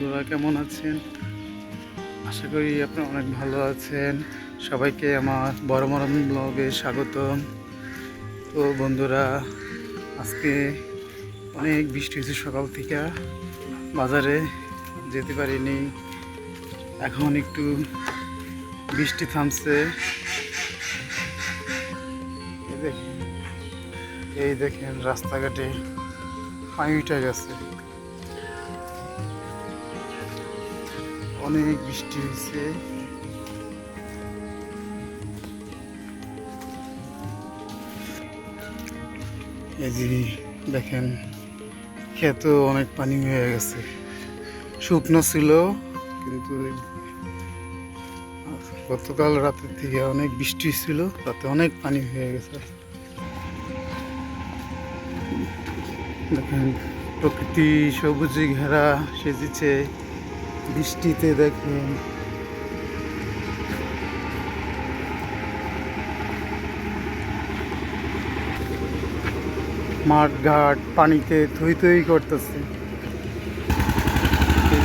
কেমন আছেন? আশা করি আপনারা অনেক ভালো আছেন। সবাইকে আমার বড় মরম ব্লগে স্বাগতম। তো বন্ধুরা, আজকে অনেক বৃষ্টি হয়েছে সকাল থেকে। বাজারে যেতে পারিনি। এখন একটু বৃষ্টি থামছে। এই দেখেন রাস্তাঘাটে পানি উঠে গেছে। অনেক বৃষ্টি হয়েছে। এই যে দেখেন, ক্ষেত অনেক পানি হয়ে গেছে। শুকনো ছিল, কিন্তু গতকাল রাতের থেকে অনেক বৃষ্টি ছিল তাতে অনেক পানি হয়ে গেছে। দেখেন, প্রকৃতি সবুজে ঘেরা সেজেছে। বৃষ্টিতে দেখেন। মাঠ ঘাট পানিতে থই থই করতেছে।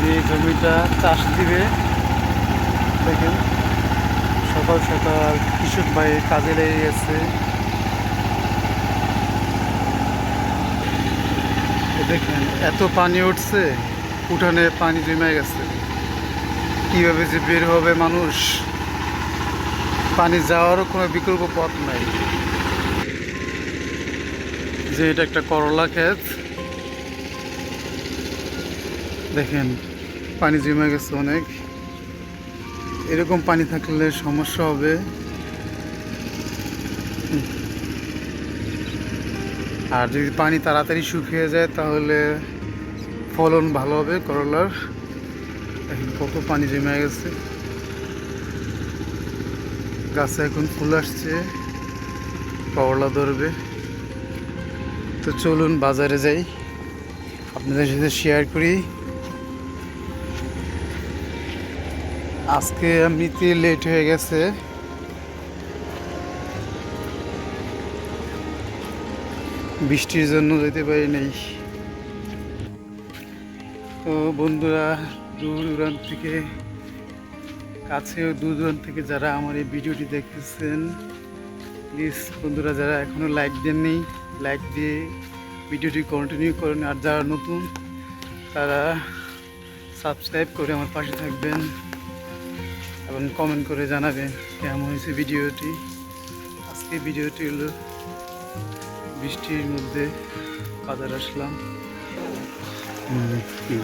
যে জমিটা চাষ দিবে, দেখেন, সকাল সকাল কৃষক ভাই কাজে লেগে গেছে। দেখেন, এত পানি উঠছে। উঠানে পানি জমে গেছে। কীভাবে যে বের হবে মানুষ, পানি যাওয়ারও কোনো বিকল্প পথ নাই। যে এটা একটা করলা ক্ষেত, দেখেন, পানি জমে গেছে অনেক। এরকম পানি থাকলে সমস্যা হবে। আর যদি পানি তাড়াতাড়ি শুকিয়ে যায় তাহলে ফলন ভালো হবে করলার। এখন কত পানি জমে গেছে। গাছে এখন ফুল আসছে। করলা ধরবে। তো চলুন বাজারে যাই। আপনাদের সাথে শেয়ার করি। আজকে এমনিতে লেট হয়ে গেছে। বৃষ্টির জন্য যেতে পারি নাই। তো বন্ধুরা দূর দূরান্ত থেকে কাছে ও দূর দূরান্ত থেকে যারা আমার এই ভিডিওটি দেখতেছেন প্লিজ বন্ধুরা যারা এখনও লাইক দেননি লাইক দিয়ে ভিডিওটি কন্টিনিউ করেন। আর যারা নতুন, তারা সাবস্ক্রাইব করে আমার পাশে থাকবেন এবং কমেন্ট করে জানাবেন কেমন হয়েছে ভিডিওটি। আজকে ভিডিওটি হলো বৃষ্টির মধ্যে বাজার আসলাম।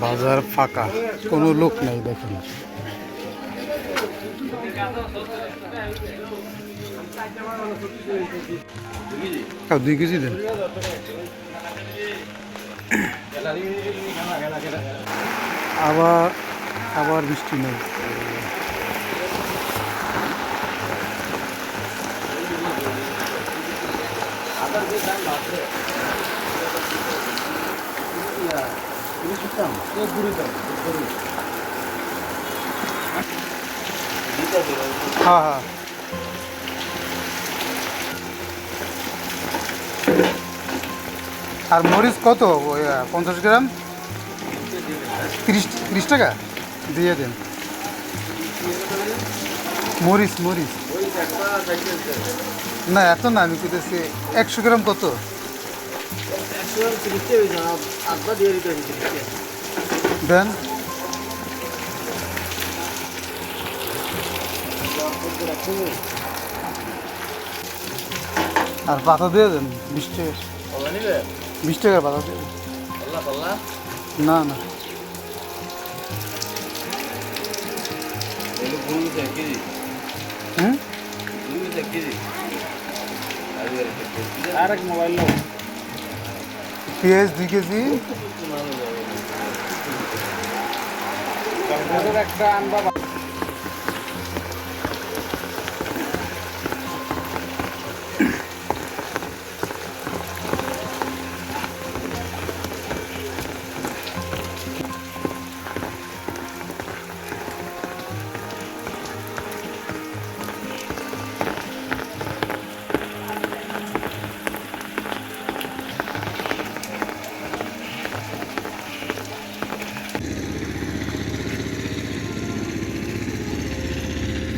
বাজার ফাঁকা কোনো লোক নাই দেখেন। দুই কেজি দেন। আবার আবার বৃষ্টি নেই। হ্যাঁ হ্যাঁ আর মরিচ কত? পঞ্চাশ গ্রাম? তিরিশ তিরিশ টাকা? দিয়ে দেন। মরিচ মরিচ। না, এত না, আমি কিনতেছি একশো গ্রাম কত? দেন আর পাতা দিয়ে দেন বিশ টাকা বিশ টাকার পাতা দিয়ে না না হুম আর এক মোবাইল পেঁয়াজ দুই কেজি। একটা আনবা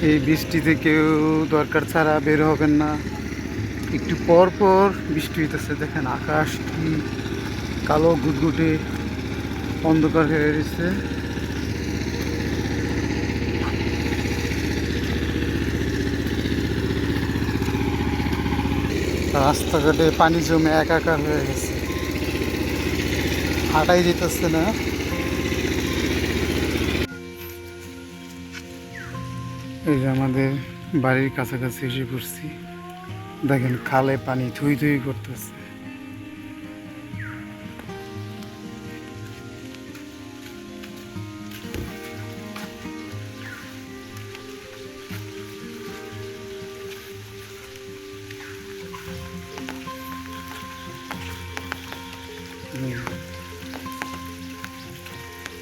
এই বৃষ্টিতে কেউ দরকার ছাড়া বের হবেন না। একটু পর পর বৃষ্টি হইতেছে, দেখেন আকাশ কি কালো গুটগুটে অন্ধকার হয়ে গেছে রাস্তাঘাটে পানি জমে একাকার হয়ে গেছে। হাঁটাই যেতেছে না। এই যে আমাদের বাড়ির কাছাকাছি এসে পড়ছি। দেখেন খালে পানি থুই থুই করতেছে।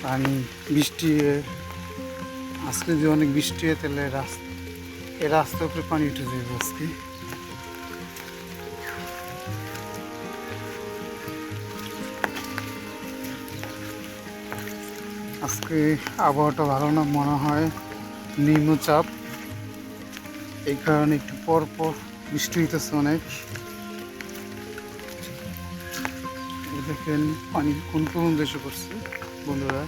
পানি, বৃষ্টি আজকে যে অনেক বৃষ্টি হয়, তাহলে রাস্তা এই রাস্তার উপরে পানি উঠে যাবে আজকে। আজকে আবহাওয়াটা ভালো না, মনে হয় নিম্নচাপ। এই কারণে একটু পর পর বৃষ্টি হইতেছে অনেক। দেখেন, পানি কোন কোন এসে পড়ছে, বন্ধুরা?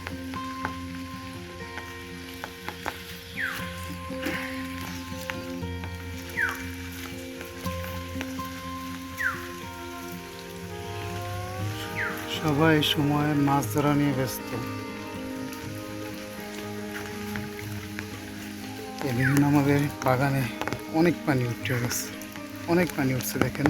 সবাই সময় মাছ ধরা নিয়ে ব্যস্ত। এদিন আমাদের বাগানে অনেক পানি উঠে গেছে। অনেক পানি উঠছে দেখেন।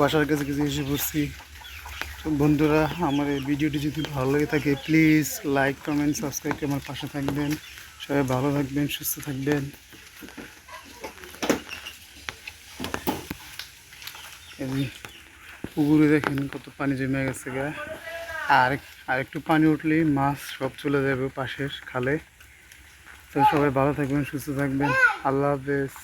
বাসার কাছে কিছু এসে পড়ছি। বন্ধুরা, আমার এই ভিডিওটি যদি ভালো লেগে থাকে প্লিজ লাইক কমেন্ট সাবস্ক্রাইব করে আমার পাশে থাকবেন। সবাই ভালো থাকবেন, সুস্থ থাকবেন। পুকুরে দেখেন কত পানি জমে গেছে গা। আর আর একটু পানি উঠলেই মাছ সব চলে যাবে পাশের খালে। তো সবাই ভালো থাকবেন, সুস্থ থাকবেন। আল্লাহ হাফেজ।